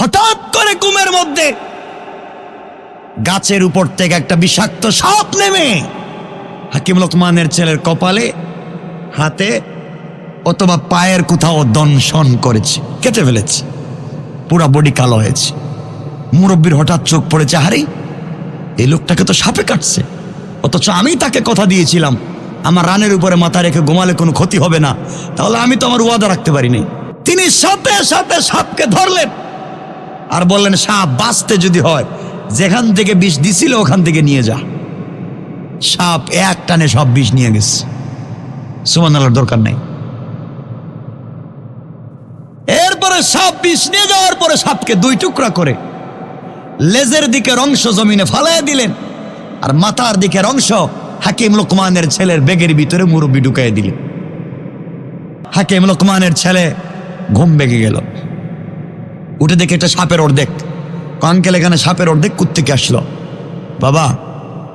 হঠাৎ করে ঘুমের মধ্যে গাছের উপর থেকে একটা বিষাক্ত সাপ নেমে। হাকিম লোকমানের ছেলের কপালে, হাতে অথবা পায়ের কোথাও দংশন করেছে, কেটে ফেলেছে, পুরা বডি কালো হয়েছে। মুরব্বীর হঠাৎ চোখ পড়েছে হারে এই লোকটাকে তো সাপে কাটছে। অথচ আমি তাকে কথা দিয়েছিলাম, আমার রানের উপরে মাথা রেখে ঘুমালে কোনো ক্ষতি হবে না, তাহলে আমি তো আমার ওয়াদা রাখতে পারিনি। তিনি সাপে সাপে, সাপকে ধরলেন। আর বললেন, সাপ বাঁচতে যদি হয়, যেখান থেকে বিষ দিছিল ওখান থেকে নিয়ে যা। সাপ এক টানে সব বিষ নিয়ে গেছে। সুমান আল্লাহর দরকার নাই। এরপরে সাপ বিষ নিয়ে যাওয়ার পরে সাপকে দুই টুকরা করে লেজের দিকের অংশ জমিনে ফালাই দিলেন, আর মাথার দিকের অংশ হাকিম লোকমানের ছেলের বেগের ভিতরে মুরব্বি ঢুকাই দিলেন। হাকিম লোকমানের ছেলে ঘুম বেগে গেল। উঠে দেখে একটা সাপের অর্ধেক। কাঙ্কেল এখানে সাপের অর্ধেক কুত্তিকে আসলো। বাবা,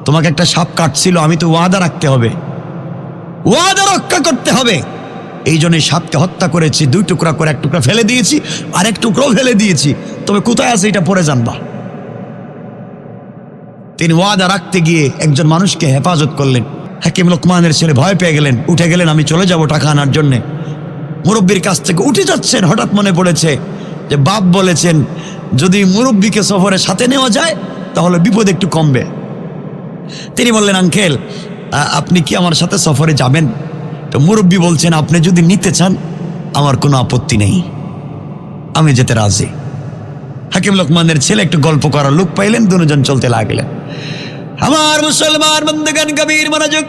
তোমাকে একটা সাপ কাটছিল, আমি তো ওয়াদা রাখতে হবে। ওয়াদা রক্ষা করতে হবে। এই জন্য সাপকে হত্যা করেছি, দুই টুকরা করে এক টুকরা ফেলে দিয়েছি আর এক টুকরাও ফেলে দিয়েছি। তবে কোথায় আছে এটা পরে জানবা। তিনি ওয়াদা রাখতে গিয়ে একজন মানুষকে হেফাজত করলেন। হাকিম লোকমানের ছেলে ভয় পেয়ে গেলেন, উঠে গেলেন, আমি চলে যাব টাকা আনার জন্যে। মুরব্বীর কাছ থেকে উঠে যাচ্ছেন, হঠাৎ মনে পড়েছে যে বাপ বলেছেন, যদি মুরব্বীকে সফরে সাথে নেওয়া যায়, তাহলে বিপদ একটু কমবে। তিনি বললেন, আঙ্কেল আপনি কি আমার সাথে সফরে যাবেন? তো মুরব্বী বলছেন, আপনি যদি নিতে চান, আমার কোনো আপত্তি নেই। আমি যেতে রাজি। হাকিম লোকমানের ছেলে একটু গল্প করার লোক পাইলেন, দুজন চলতে লাগলেন। আমার মুসলমান বন্ধুগান কবির মনোযোগ।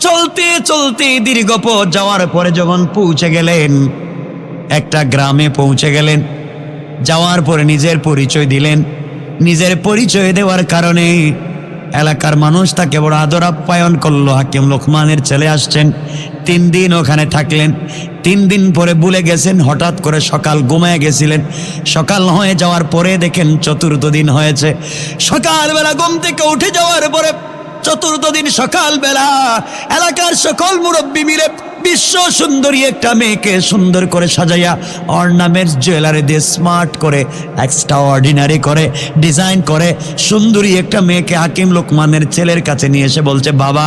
চলতে চলতে দীর্ঘ পথ যাওয়ার পরে যখন পৌঁছে গেলেন একটা গ্রামে পৌঁছে গেলেন। যাওয়ার পরে নিজের পরিচয় দিলেন। নিজের পরিচয় দেওয়ার কারণে এলাকার মানুষ তাকে বড় আদর আপ্যায়ন করল। হাকিম লোকমানের ছেলে আসছেন। তিন দিন ওখানে থাকলেন। তিন দিন পরে ভুলে গেছেন। হঠাৎ করে সকাল ঘুমায় গেছিলেন। সকাল হয়ে যাওয়ার পরে দেখেন চতুর্থ দিন হয়েছে। সকালবেলা ঘুম থেকে উঠে যাওয়ার পরে চতুর্থ দিন সকালবেলা এলাকার সকল মুরব্বী মিলে বিশ্ব সুন্দরী একটা মেয়েকে সুন্দর করে সাজাইয়া অর্নামেন্টস জুয়েলারি দিয়ে স্মার্ট করে এক্সট্রা অর্ডিনারি করে ডিজাইন করে, সুন্দরী একটা মেয়েকে হাকিম লোকমানের ছেলের কাছে নিয়ে এসে বলছে, বাবা,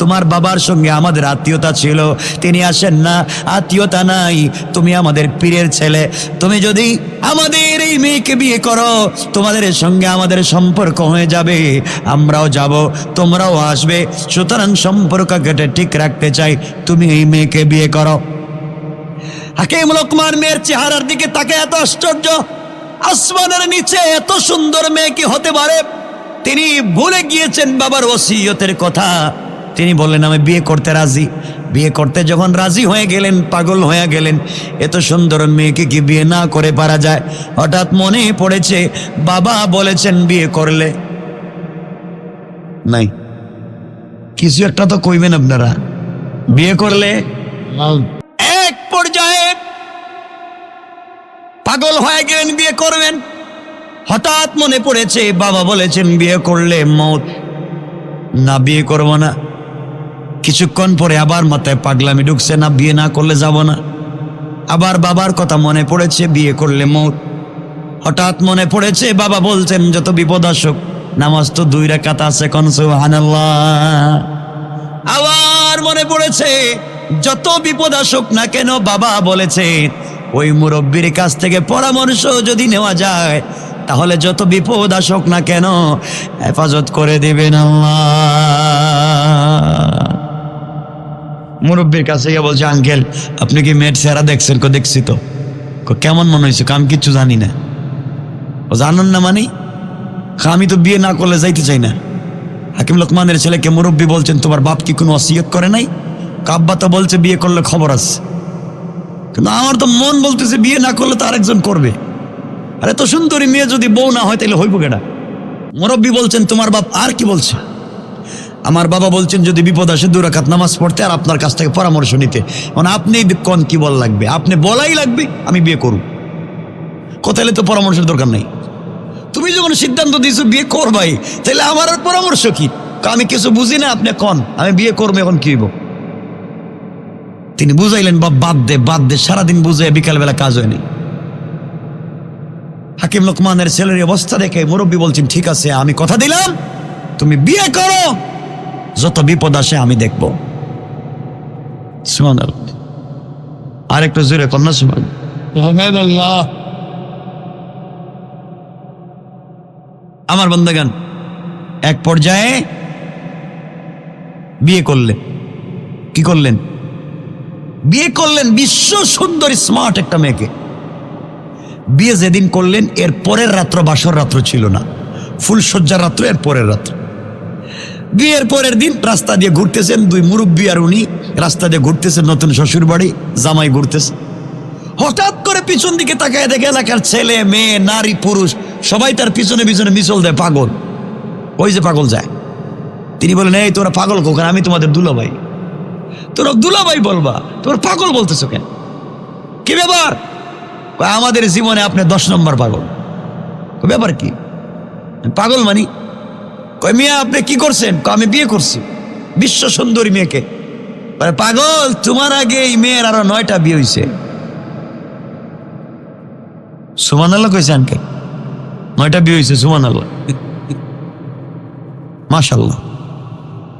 তোমার বাবার সঙ্গে আমাদের আত্মীয়তা ছিল, তিনি আসেন না, আত্মীয়তা নাই, তুমি আমাদের পীরের ছেলে, তুমি যদি আমাদের এই মেয়েকে বিয়ে করো, তোমাদের সঙ্গে আমাদের সম্পর্ক হয়ে যাবে, আমরাও যাব, তোমরাও আসবে, সুতরাং সম্পর্ক কেটে ঠিক রাখতে চাই, তুমি এই মেয়েকে বিয়ে করো। হাকিম লোকমান মেয়ের চেহারার দিকে তাকে এত আশ্চর্য। আসমানের নিচে এত সুন্দর মেয়ে কি হতে পারে? তিনি ভুলে গিয়েছেন বাবার ওসিয়তের কথা। তিনি বললেন, আমি বিয়ে করতে রাজি। বিয়ে করতে যখন রাজি হয়ে গেলেন, পাগল হয়ে গেলেন, এত সুন্দর মেয়েকে কি বিয়ে না করে পারা যায়? হঠাৎ মনে পড়েছে, বাবা বলেছেন বিয়ে করলে। নাই। কিছু একটা তো কইবেন আপনারা। বিয়ে করলে এক পর্যায়ে পাগল হয়ে গেলেন বিয়ে করবেন। হঠাৎ মনে পড়েছে বাবা বলেছেন বিয়ে করলে মত। না বিয়ে করব না। কিছুক্ষণ পরে আবার মাথায় পাগলামি ঢুকছে না বিয়ে না করলে যাব না। আবার বাবার কথা মনে পড়েছে বিয়ে করলে মত। হঠাৎ মনে পড়েছে বাবা বলছেন যত বিপদ আসুক নামাজ তো দুই রেখাত আছে কোন সুবহানাল্লাহ। আবার মনে পড়েছে, যত বিপদ আসুক না কেন বাবা বলেছে, ওই মুরব্বীর কাছ থেকে পরামর্শ যদি নেওয়া যায়, তাহলে যত বিপদ আসুক না কেন হেফাজত করে দেবেন মুরব্বীর কাছে গিয়ে বলছে, আঙ্কেল, আপনি কি মেট সেরা দেখছেন? কো, দেখছি তো। কেমন মনে হয়েছে? আমি কিচ্ছু জানি না। ও জানেন না মানে? আমি তো বিয়ে না করলে যাইতে চাই না। হাকিম লোকমানের ছেলেকে মুরব্বী বলছেন, তোমার বাপ কি কোনো অসিয়ত করে নাই? কাব্বা তো বলছে, বিয়ে করলে খবর আছে। কিন্তু আমার তো মন বলতেছে, বিয়ে না করলে তো আরেকজন করবে। আরে তো সুন্দরী মেয়ে যদি বউ না হয় তাহলে হইব কেটা মুরব্বী বলছেন, তোমার বাপ আর কি বলছে? আমার বাবা বলছেন, যদি বিপদ আসে দুরাকাত নামাজ পড়তে আর আপনার কাছ থেকে পরামর্শ নিতে। মানে আপনি কন কি বল লাগবে? আপনি বলাই লাগবে, আমি বিয়ে করব কোথায় তো পরামর্শের দরকার নেই। তুমি যখন সিদ্ধান্ত দিয়েছ বিয়ে করবাই, তাহলে আমার আর পরামর্শ কি? আমি কিছু বুঝি না, আপনি কন, আমি বিয়ে করব, এখন কি তিনি বুঝাইলেন বা বাদ দে বাদ দে, সারাদিন বুঝাই বিকালবেলা কাজ হয়নি। হাকিম লোকমানের ছেলের অবস্থা দেখে মুরব্বী বলছেন, ঠিক আছে, আমি কথা দিলাম, তুমি বিয়ে করো, যত বিপদ আসে আমি দেখব। আর একটু জোরে কন্যা সুমান আমার বন্দাগান এক পর্যায়ে বিয়ে করলেন কি করলেন? বিয়ে করলেন বিশ্ব সুন্দর স্মার্ট একটা মেয়েকে। বিয়ে যেদিন করলেন, এর পরের রাত্র বাসর রাত্র ছিল না। ফুলসজ্জার রাত্র, এর পরের রাত্র। বিয়ের পরের দিন রাস্তা দিয়ে ঘুরতেছেন দুই মুরব্বী আর উনি। রাস্তা দিয়ে ঘুরতেছেন নতুন শ্বশুর বাড়ি জামাই ঘুরতেছে। হঠাৎ করে পিছন দিকে তাকায় দেখে এলাকার ছেলে, মেয়ে, নারী, পুরুষ সবাই তার পিছনে পিছনে মিচল দেয়, পাগল। ওই যে পাগল যায়? তিনি বলেন, এই, তোরা পাগল কোখানে আমি তোমাদের দুলাভাই। তোরা দুলাভাই বলবা? তোমরা পাগল বলতেছো কেন? কি ব্যাপার? আমাদের জীবনে আপনি দশ নম্বর পাগল। ব্যাপার কি? পাগল মানি। কয়, মিয়া, আপনি কি করছেন? আমি বিয়ে করছি। বিশ্ব সুন্দরী মেয়েকে। পাগল, তোমার আগে এই মেয়ের আরও নয়টা বিয়ে হয়েছে সুমান আল্লাহ কইছে আনকে নয়টা বিয়ে হয়েছে সুমান আল্লাহ মাশাল্লাহ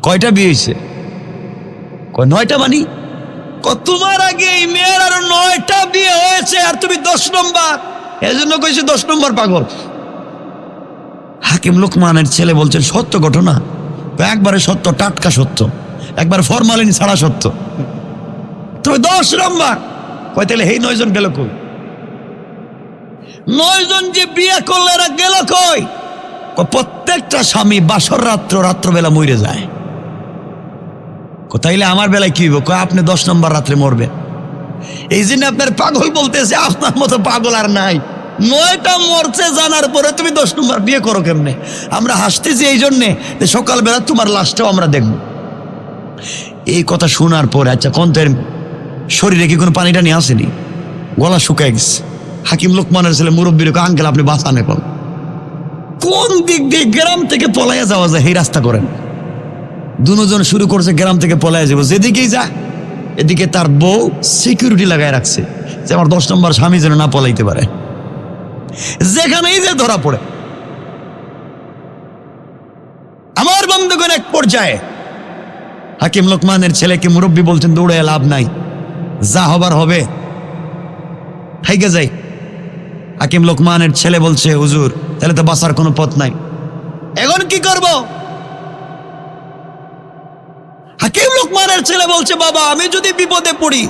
কয়টা বিয়ে হয়েছে? নয়টা মানি? তোমার আগে এই মেয়ের আরও নয়টা বিয়ে হয়েছে আর তুমি দশ নম্বর। এজন্য কইছে, দশ নম্বর পাগল। হাকিম লোকমানের ছেলে বলছেন, সত্য ঘটনা। একবারে সত্য, টাটকা সত্য। একবার ফরমালিন ছাড়া সত্য। তুমি দশ নম্বর। কয়, তাহলে এই নয়জন গেল কই? নয়জন যে বিয়ে করলে এরা গেল কই? প্রত্যেকটা স্বামী বাসর রাত্র রাত্রবেলা মরে যায়। কয়, তাইলে আমার বেলায় কি হইব? আপনি দশ নম্বর রাত্রে মরবেন। এই জন্য আপনার পাগল বলতেছে আপনার মতো পাগল আর নাই। নয়টা মরছে জানার পরে তুমি দশ নম্বর বিয়ে করো কেমনে? আমরা হাসতেছি এই জন্যে যে সকালবেলা তোমার লাশটাও আমরা দেখব। এই কথা শোনার পরে আচ্ছা কন্তের শরীরে কি কোনো পানি টানি আসেনি? গলা শুকায় গেছে। হাকিম লোকমানের ছেলে মুরব্বীর আঙ্কেল, আপনি বাঁচান এখন। কোন দিক দিয়ে গ্রাম থেকে পলাইয়া যাওয়া যায় এই রাস্তা করেন। দুজন শুরু করছে, গ্রাম থেকে পলাইয়া যাব। যেদিকেই যা, এদিকে তার বউ সিকিউরিটি লাগায় রাখছে, যে আমার দশ নম্বর স্বামী যেন না পলাইতে পারে। যেখানেই যে ধরা পড়ে। আমার বন্ধুগণ, এক পর্যায়ে হাকিম লোকমানের ছেলেকে মুরব্বী বলছেন দৌড়ে লাভ নাই। যা হবার হবে হাইকে যাই। হাকিম লোকমানের ছেলে বলছে, হুজুর, তাহলে তো বাঁচার কোনো পথ নাই। এখন কি করব? হাকিম লোকমানের ছেলে বলছে, বাবা, আমি যদি বিপদে পড়ি,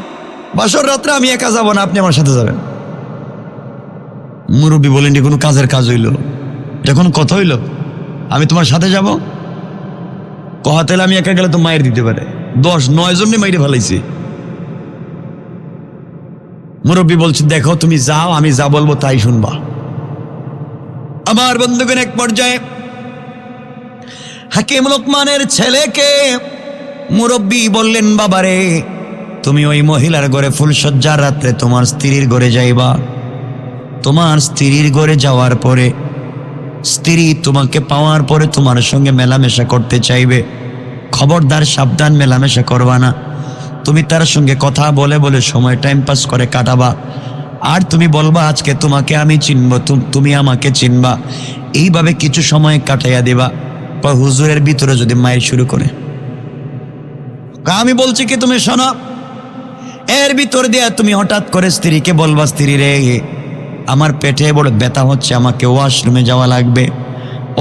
বাসর রাত্রে আমি একা যাব না, আপনি আমার সাথে যাবেন। মুরব্বী বলেন কোনো কাজের কাজ হইল। কোনো কথা হইল? আমি তোমার সাথে যাব। কহাতেলে আমি একা গেলে তো মায়ের দিতে পারে। দশ, নয় জনে মাইরে ফেলাইছি। মুরব্বী বলছে দেখো, তুমি যাও, আমি যা বলব তাই শুনবা। আমার বন্ধুগণ, এক পর্যায়ে হাকিম লোকমানের ছেলেকে মুরব্বী বললেন, বাবারে, তুমি ওই মহিলার ঘরে ফুলসজ্জার রাত্রে তোমার স্ত্রীর ঘরে যাইবা। তোমার স্ত্রীর ঘরে যাওয়ার পরে স্ত্রী তোমাকে পাওয়ার পরে তোমার সঙ্গে মেলামেশা করতে চাইবে। খবরদার সাবধান মেলামেশা করবা না। তুমি তার সঙ্গে কথা বলে বলে সময় টাইম পাস করে কাটাবা। আর তুমি বলবা, আজকে তোমাকে আমি চিনব তুম- আমাকে চিনবা। এইভাবে কিছু সময় কাটাইয়া দেবা। হুজুরের ভিতরে যদি মায়ের শুরু করে। আমি বলছি কি তুমি শোনো, এর ভিতর দিয়ে তুমি হঠাৎ করে স্ত্রীকে বলবা, স্ত্রী রে, আমার পেটে বড় ব্যথা হচ্ছে, আমাকে ওয়াশরুমে যাওয়া লাগবে।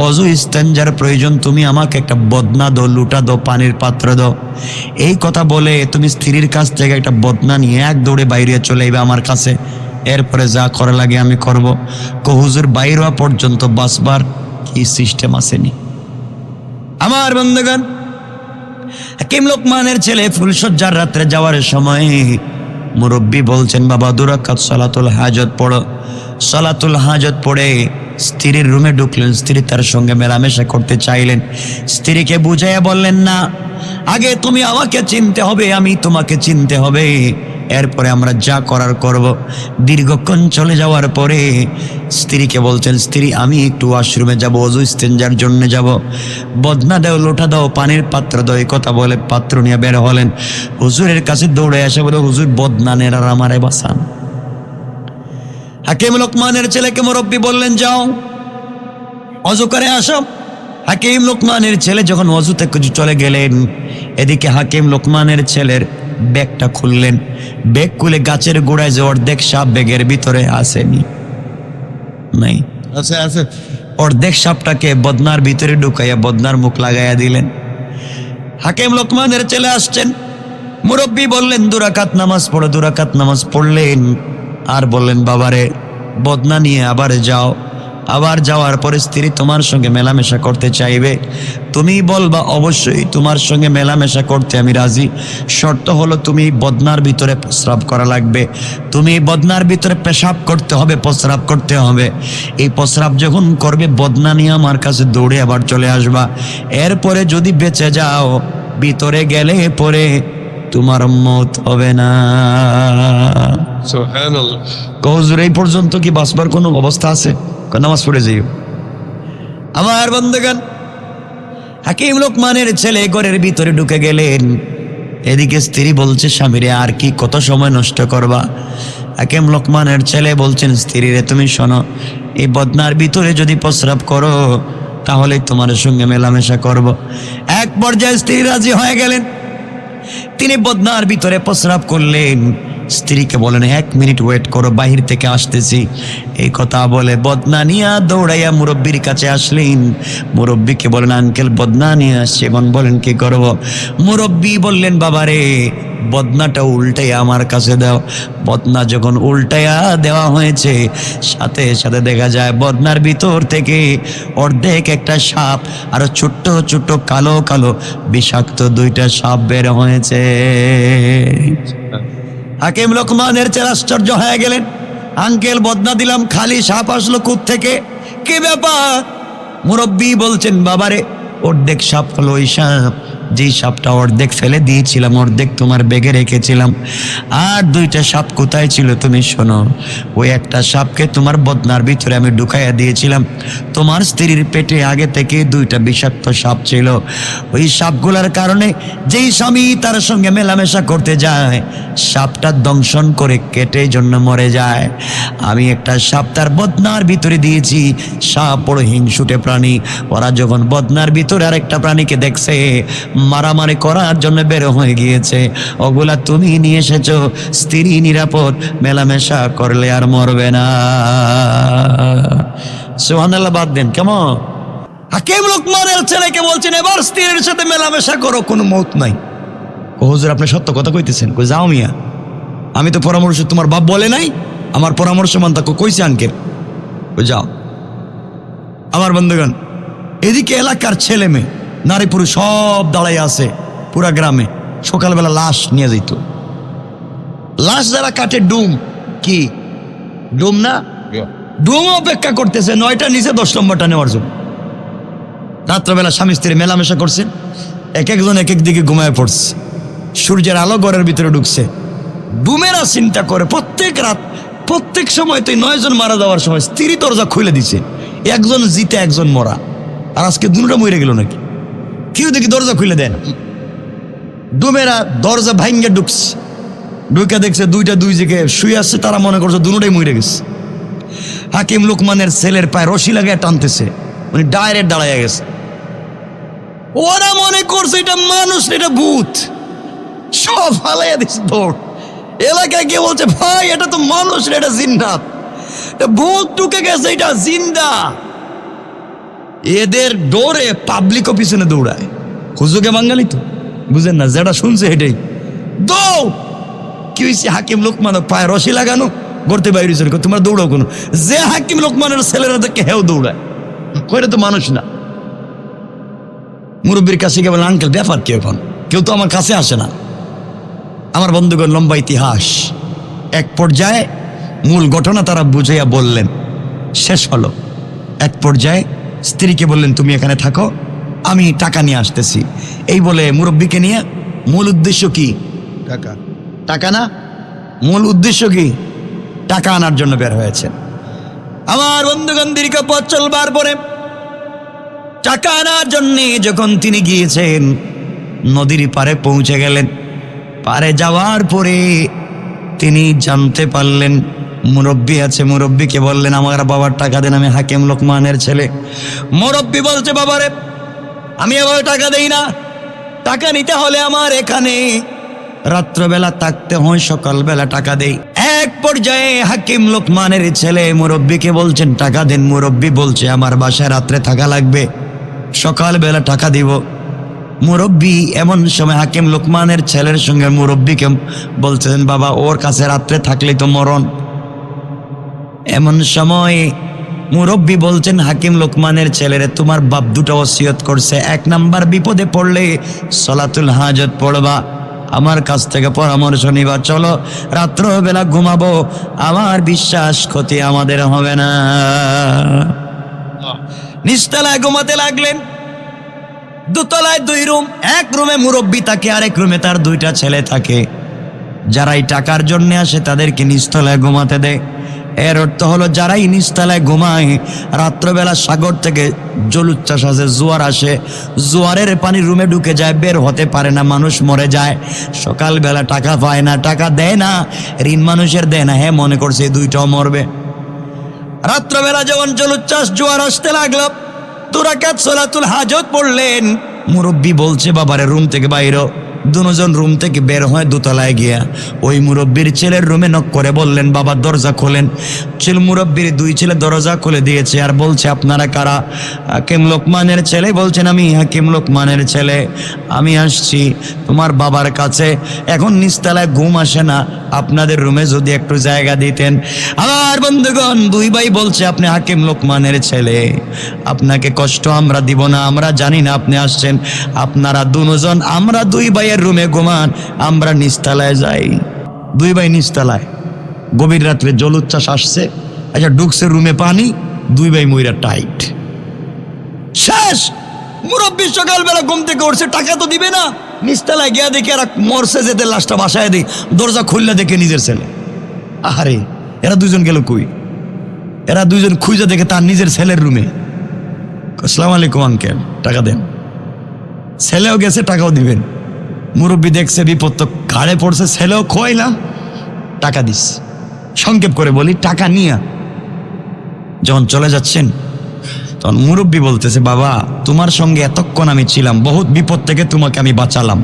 অজু ইস্তেঞ্জার প্রয়োজন, তুমি আমাকে একটা বদনা দো লুটা দো পানির পাত্র দাও। এই কথা বলে তুমি স্ত্রীর কাছ থেকে একটা বদনা নিয়ে এক দৌড়ে বাইরে চলে যাবে আমার কাছে। এরপরে যা করা লাগে আমি করব। কহুজুর বাইর হওয়া পর্যন্ত বাসবার কি সিস্টেম আসেনি? আমার বন্ধুগণ, হাকিম লোকমানের ছেলে ফুলসজ্জার রাত্রে যাওয়ার সময় মুরব্বী বলছেন, বাবা, দুরাকাত সালাতুল হাজত পড়ো। সালাতুল হাজত পড়ে স্ত্রীর রুমে ঢুকলেন, স্ত্রী তার সঙ্গে মেলামেশা করতে চাইলেন। স্ত্রীকে বুঝাইয়া বললেন, না, আগে তুমি আমাকে চিনতে হবে, আমি তোমাকে চিনতে হবে। এরপরে আমরা যা করার করব। দীর্ঘক্ষণ চলে যাওয়ার পরে স্ত্রীকে বলছেন, স্ত্রী, আমি একটু ওয়াশরুমে যাব, অজু ইস্তেঞ্জার জন্য যাব। বদনা দাও, লোটা দাও, পানির পাত্র দাও। এই কথা বলে পাত্র নিয়ে বের হলেন। হুজুরের কাছে দৌড়ে এসে বলে, হুজুর বদনানের আর আমারে বাসান হাকিম লোকমানের ছেলেকে মুরব্বী বললেন যাও অজু করে আসো। হাকিম লোকমানের ছেলে যখন অজুতে কিছু চলে গেলেন এদিকে হাকিম লোকমানের ছেলের ব্যাগটা খুললেন। ব্যাগ খুলে গাছের গোড়ায় যে অর্ধেক সাপ ব্যাগের ভিতরে আসেনি। নাই। আছে আছে। অর্ধেক সাপটাকে বদনার ভিতরে ঢুকাইয়া বদনার মুখ লাগাইয়া দিলেন। হাকিম লোকমানের ছেলে আসছেন। মুরব্বী বললেন দুরাকাত নামাজ পড়ো দুরাকাত নামাজ পড়লেন। আর বললেন, বাবারে, বদনা নিয়ে আবার যাও। আবার যাওয়ার পরে স্ত্রী তোমার সঙ্গে মেলামেশা করতে চাইবে। তুমি বলবা অবশ্যই তোমার সঙ্গে মেলামেশা করতে আমি রাজি। শর্ত হলো তুমি বদনার ভিতরে প্রস্রাব করা লাগবে। তুমি বদনার ভিতরে পেশাব করতে হবে, প্রস্রাব করতে হবে। এই প্রস্রাব যখন করবে, বদনা নিয়ে আমার কাছে দৌড়ে আবার চলে আসবা। এরপরে যদি বেঁচে যাও, ভিতরে গেলে পরে তোমার মত হবে না। কহজুর এই পর্যন্ত কি বাঁচবার কোনো অবস্থা আছে? নামাজ পড়ে যাইও। আমার বন্ধুগান হাকিম লোকমানের ছেলে ঘরের ভিতরে ঢুকে গেলেন। এদিকে স্ত্রী বলছে স্বামীরে আর কি কত সময় নষ্ট করবা? হাকিম লোকমানের ছেলে বলছেন স্ত্রীরে তুমি শোনো এই বদনার ভিতরে যদি প্রস্রাব করো তাহলে তোমার সঙ্গে মেলামেশা করব। এক পর্যায়ে স্ত্রী রাজি হয়ে গেলেন। তিনি বদনার ভিতরে প্রস্রাব করলেন। স্ত্রীকে বলেন, এক মিনিট ওয়েট করো, বাহির থেকে আসতেছি। এই কথা বলে বদনা নিয়া দৌড়াইয়া মুরব্বীর কাছে আসলেন। মুরব্বীকে বলেন, আঙ্কেল, বদনা নিয়ে আসছে। এবং বলেন, কি করব? মুরব্বী বললেন, বাবারে, বদনাটা উল্টাইয়া আমার কাছে দাও। বদনা যখন উল্টাইয়া দেওয়া হয়েছে, সাথে সাথে দেখা যায়, বদনার ভিতর থেকে অর্ধেক একটা সাপ আর ছোট্ট ছোট্ট, কালো কালো বিষাক্ত দুইটা সাপ বের হয়েছে। হাকিম লোকমানের চেয়ে আশ্চর্য হয়ে গেলেন। আঙ্কেল বদনা দিলাম, খালি সাপ আসলো কুত থেকে। কি ব্যাপার? মুরব্বী বলছেন, বাবারে, অর্ধেক সাপ হলো ওই সাপ। যেই সাপটা অর্ধেক ফেলে দিয়েছিলাম, অর্ধেক তোমার বেগে রেখেছিলাম। আর দুইটা সাপ কোথায় ছিল তুমি শোনো? ওই একটা সাপকে তোমার বদনার ভিতরে আমি ঢুকাইয়া দিয়েছিলাম। তোমার স্ত্রীর পেটে আগে থেকে দুইটা বিষাক্ত সাপ ছিল। ওই সাপগুলার কারণে যেই স্বামী তার সঙ্গে মেলামেশা করতে যায়, সাপটা দংশন করে কেটে জন্য মরে যায়। আমি একটা সাপ তার বদনার ভিতরে দিয়েছি। সাপ বড় হিংসুটে প্রাণী। ওরা যখন বদনার ভিতরে আরেকটা প্রাণীকে দেখছে মারামারি করার জন্য বের হয়ে গিয়েছে। ওগুলা তুমি নিয়ে এসেছ, স্ত্রী নিরাপদ, মেলামেশা করলে আর মরবে না। সোহানাল্লাহ বাদ দেন, কেমন? হাকিম লোকমানের ছেলেকে বলছেন, এবার স্ত্রীর সাথে মেলামেশা করো, কোনো মত নাই। ও হুজুর, আপনি সত্য কথা কইতেছেন। কই, যাও মিয়া। আমি তো পরামর্শ তোমার বাপ বলে নাই, আমার পরামর্শ মান তাকে কইছে আনকে। ও যাও। আমার বন্ধুগণ, এদিকে এলাকার ছেলে মেয়ে নারী পুরুষ সব দাঁড়াই আছে পুরা গ্রামে। সকালবেলা লাশ নিয়ে যেত লাশ যারা কাটে ডুম। কি? ডুম না? ডুম অপেক্ষা করতেছে নয়টা নিচে দশ নম্বরটা নেওয়ার জন্য। রাত্রবেলা স্বামী স্ত্রী মেলামেশা করছে এক একজন এক এক দিকে ঘুমায় পড়ছে। সূর্যের আলো ঘরের ভিতরে ঢুকছে। ডুমেরা চিন্তা করে প্রত্যেক রাত প্রত্যেক সময় তো নয়জন মারা যাওয়ার সময় স্ত্রী দরজা খুলে দিছে। একজন জিতে একজন মরা। আর আজকে দুটা মরে গেল নাকি? কেউ দেখি দরজা খুলে দেন। না ডুমেরা দরজা ভাঙ্গে ঢুকছে। ঢুকে দেখছে দুইটা দুই দিকে শুয়ে আসছে তারা মনে করছে দুটাই মরে গেছে। হাকিম লোকমানের ছেলের পায়ে রশি লাগিয়ে টানতেছে। উনি ডাইরেক্ট দাঁড়ায় গেছে। ওরা মনে করছে এটা মানুষ, এটা ভূত। সব ফালাইয়া দিচ্ছে দৌড়। এলাকায় গিয়ে বলছে, ভাই, এটা তো মানুষ এটা জিন্দা ভূত ঢুকে গেছে, এটা জিন্দা। এদের ডোরে পাবলিকও পিছনে দৌড়ায়। হুজুকে বাঙালি তো। বুঝেন না, যেটা শুনছে এটাই। দৌড়! কি হয়েছে হাকিম লোকমান পায়ে রশি লাগানো? করতে বাইরে তোমরা দৌড়াও কোনো। যে হাকিম লোকমানের ছেলেরা দেখে হেও দৌড়ায়। কইটা তো মানুষ না। মুরব্বীর কাছে গিয়ে বলে, আঙ্কেল, ব্যাপার কি এখন? কেউ তো আমার কাছে আসে না। আমার বন্ধুগণ, লম্বা ইতিহাস। এক পর্যায়ে মূল ঘটনা তারা বুঝাইয়া বললেন। শেষ হলো। এক পর্যায়ে স্ত্রীকে বললেন তুমি এখানে থাকো আমি টাকা নিয়ে আসতেছি। এই বলে মুরব্বীকে নিয়ে মূল উদ্দেশ্য কি? টাকা। টাকা না মূল উদ্দেশ্য কি? টাকা আনার জন্য বের হয়েছে। আমার বন্ধুগণ দীর্ঘ পথ চলবার পরে টাকা আনার জন্য যখন তিনি গিয়েছেন নদীর পারে পৌঁছে গেলেন। পারে যাওয়ার পরে তিনি জানতে পারলেন মুরব্বী আছে, মুরব্বীকে বললেন, আমার বাবার টাকা দেন, আমি হাকিম লোকমানের ছেলে। মুরব্বী বলছে, বাবারে, আমি এভাবে টাকা দেই না। টাকা নিতে হলে আমার এখানে রাত্রবেলা থাকতে হয়, সকালবেলা টাকা দেই। এক পর্যায়ে হাকিম লোকমানের ছেলে মুরব্বীকে বলছেন, টাকা দেন মুরব্বী, বলছে, আমার বাসায় রাত্রে থাকা লাগবে, সকালবেলা টাকা দিব। মুরব্বী এমন সময় হাকিম লোকমানের ছেলের সঙ্গে মুরব্বীকে বলছেন, বাবা, ওর কাছে রাত্রে থাকলেই তো মরণ। এমন সময় মুরব্বী বলছেন, হাকিম লোকমানের ছেলেরে তোমার বাপ দুটো ওসিয়ত করছে। এক নাম্বার বিপদে পড়লে সলাতুল হাজত পড়বা। আমার কাছ থেকে পরামর্শ নিবা। চলো, রাত্রবেলা ঘুমাবো। আমার বিশ্বাস ক্ষতি আমাদের হবে না। নিচতলায় ঘুমাতে লাগলেন। দুতলায় দুই রুম, এক রুমে মুরব্বী থাকে, আরেক রুমে তার দুইটা ছেলে থাকে। যারাই টাকার জন্য আসে তাদেরকে নিচতলায় ঘুমাতে দেয়। এর অর্থ হলো যারাই নিচতলায় ঘুমায়, রাত্রবেলা সাগর থেকে জলুচ্ছ্বাস আসে, জোয়ার আসে, জোয়ারের পানি রুমে ঢুকে যায়, বের হতে পারে না, মানুষ মরে যায়। সকালবেলা টাকা পায় না, টাকা দেয় না, ঋণ মানুষের দেয় না হ্যাঁ মনে করছে দুইটাও মরবে। রাত্রবেলা যখন জলোচ্ছ্বাস, জোয়ার আসতে লাগল, দুরাকাত সোলাতুল হাজত পড়লেন। মুরব্বী বলছে, বাবারে, রুম থেকে বাইর। হ। দুজন রুম থেকে বের হয় দোতলায় গিয়া ওই মুরব্বীর ছেলের রুমে নক করে বললেন, বাবা, দরজা খোলেন। ছেলে মুরব্বীর দুই ছেলে দরজা খুলে দিয়েছে আর বলছে, আপনারা কারা? হাকিম লোকমানের ছেলে বলছেন, আমি হাকিম লোকমানের ছেলে, আমি আসছি তোমার বাবার কাছে। এখন নিচতলায় ঘুম আসে না, আপনাদের রুমে যদি একটু জায়গা দিতেন। আমার বন্ধুগণ, দুই ভাই বলছে, আপনি হাকিম লোকমানের ছেলে, আপনাকে কষ্ট আমরা দিব না, আমরা জানি না আপনি আসছেন। আপনারা দুজন, আমরা দুই ভাইয়ের রুমে ঘুমান, আমরা নিচতলায় যাই। দুই ভাই নিচতলায় গভীর রাত্রে জলোচ্ছ্বাস আসছে আচ্ছা ডুকসের রুমে পানি, দুই ভাই ময়রা টাইট। শেষ! মুরব্বী সকালবেলা ঘুম থেকে উঠছে, টাকা তো দিবে না। নিচতলায় গিয়া দেখে এরা মরছে যেতে লাশটা বাসায় দিই, দরজা খুললে দেখে নিজের ছেলে। আরে এরা দুজন গেল কই? এরা দুজন খুঁজে দেখে তার নিজের ছেলের রুমে। আসসালামু আলাইকুম, আঙ্কেল, টাকা দেন। ছেলেও গেছে, টাকাও দিবেন। মুরব্বী দেখছে, বিপদ তো ঘাড়ে পড়ছে, ছেলেও খোয়াইলাম টাকা দিস। সংক্ষেপ করে বলি, টাকা নিয়া। যখন চলে যাচ্ছেন, তখন মুরব্বী বলতেছে, বাবা, তোমার সঙ্গে এতক্ষণ আমি ছিলাম, বহুত বিপদ থেকে তোমাকে আমি বাঁচালাম।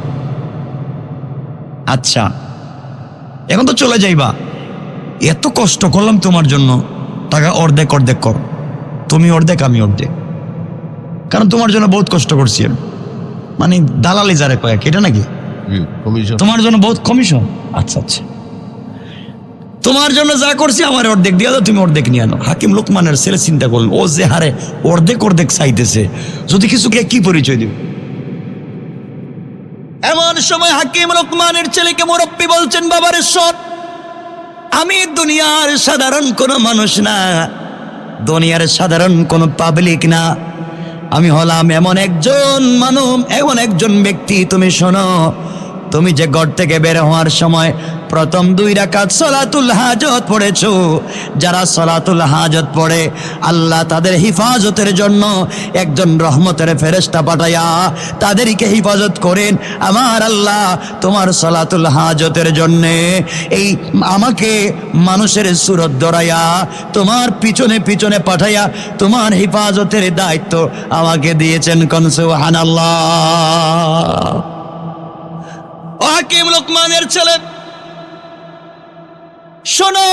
আচ্ছা এখন তো চলে যাইবা। এত কষ্ট করলাম তোমার জন্য। টাকা অর্ধেক অর্ধেক কর। তুমি অর্ধেক, আমি অর্ধেক। কারণ তোমার জন্য বহুত কষ্ট করছি মানে দালালি যারে কয়েক এটা নাকি? তোমার জন্য বহুত কমিশন আচ্ছা আচ্ছা। তোমার জন্য যা করছি, আমার অর্ধেক দিয়ে দাও, তুমি অর্ধেক নিয়ে আনো হাকিম লোকমানের ছেলে চিন্তা করল, ও যে হারে অর্ধেক অর্ধেক চাইতেছে। যদি কিছু কে কি পরিচয় দিব এমন সময় হাকিম লোকমানের ছেলেকে মুরব্বী বলছেন, বাবার সৎ আমি দুনিয়ার সাধারণ কোনো মানুষ না। দুনিয়ার সাধারণ কোনো পাবলিক না। আমি হলাম এমন একজন মানুষ, এমন একজন ব্যক্তি, তুমি শোনো। তুমি যে ঘর থেকে বের হওয়ার সময় প্রথম দুই রাকাত সলাতুল হাজত পড়েছো, যারা সলাতুল হাজত পড়ে, আল্লাহ তাদের হিফাজতের জন্য একজন রহমতের ফেরেস্তা পাঠাইয়া তাদেরকে হিফাজত করেন। আমার আল্লাহ তোমার সলাতুল হাজতের জন্যে এই আমাকে মানুষের সুরত দরাইয়া তোমার পিছনে পিছনে পাঠাইয়া তোমার হিফাজতের দায়িত্ব আমাকে দিয়েছেন কনসুহান আল্লাহ ও হাকিম লোকমানের ছেলে। শোনো,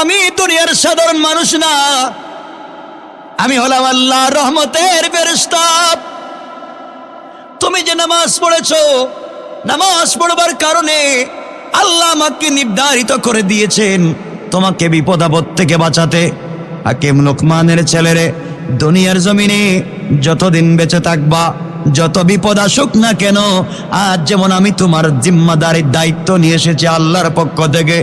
আমি দুনিয়ার সাধারণ মানুষ না। আমি হলাম আল্লাহ রহমতের ফেরেশতা। তুমি যে নামাজ পড়েছ, নামাজ পড়বার কারণে আল্লাহ আমাকে নির্ধারিত করে দিয়েছেন তোমাকে বিপদ আপদ থেকে বাঁচাতে। হাকিম লোকমানের ছেলেরে, দুনিয়ার জমিনে যতদিন বেঁচে থাকবা যত বিপদ আসুক না কেন, আজ যেমন আমি তোমার জিম্মাদারির দায়িত্ব নিয়ে এসেছি আল্লাহর পক্ষ থেকে,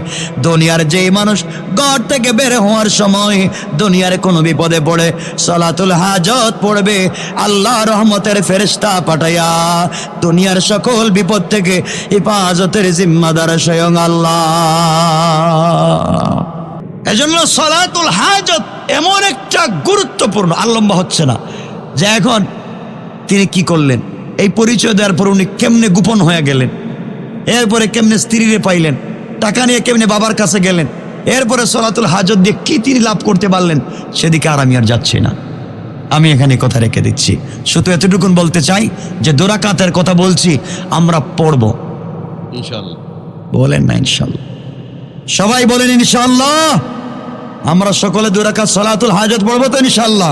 দুনিয়ার যেই মানুষ ঘর থেকে বের হওয়ার সময় দুনিয়ার কোনো বিপদে পড়ে, সলাতুল হাজত পড়বে আল্লাহ রহমতের ফেরেস্তা পাঠাইয়া দুনিয়ার সকল বিপদ থেকে হেফাজতের জিম্মাদার স্বয়ং আল্লাহ। এজন্য সলাতুল হাজত এমন একটা গুরুত্বপূর্ণ, আর লম্বা হচ্ছে না। যে এখন তিনি কি করলেন? এই পরিচয় দেওয়ার পর উনি কেমনে গোপন হয়ে গেলেন? এরপরে কেমনে স্ত্রীরে পাইলেন? টাকা নিয়ে কেমনে বাবার কাছে গেলেন? এরপরে সলাতুল হাজত দিয়ে কি তিনি লাভ করতে পারলেন? সেদিকে আর আমি আর যাচ্ছি না। আমি এখানে কথা রেখে দিচ্ছি। শুধু এতটুকুন বলতে চাই যে দোরাকাতের কথা বলছি আমরা পড়ব। ইনশাল্লাহ বলেন না ইনশাল্লাহ সবাই বলেন ইনশাল্লাহ আমরা সকলে দুরাকাত সলাতুল হাজত পড়ব তো ইনশাল্লাহ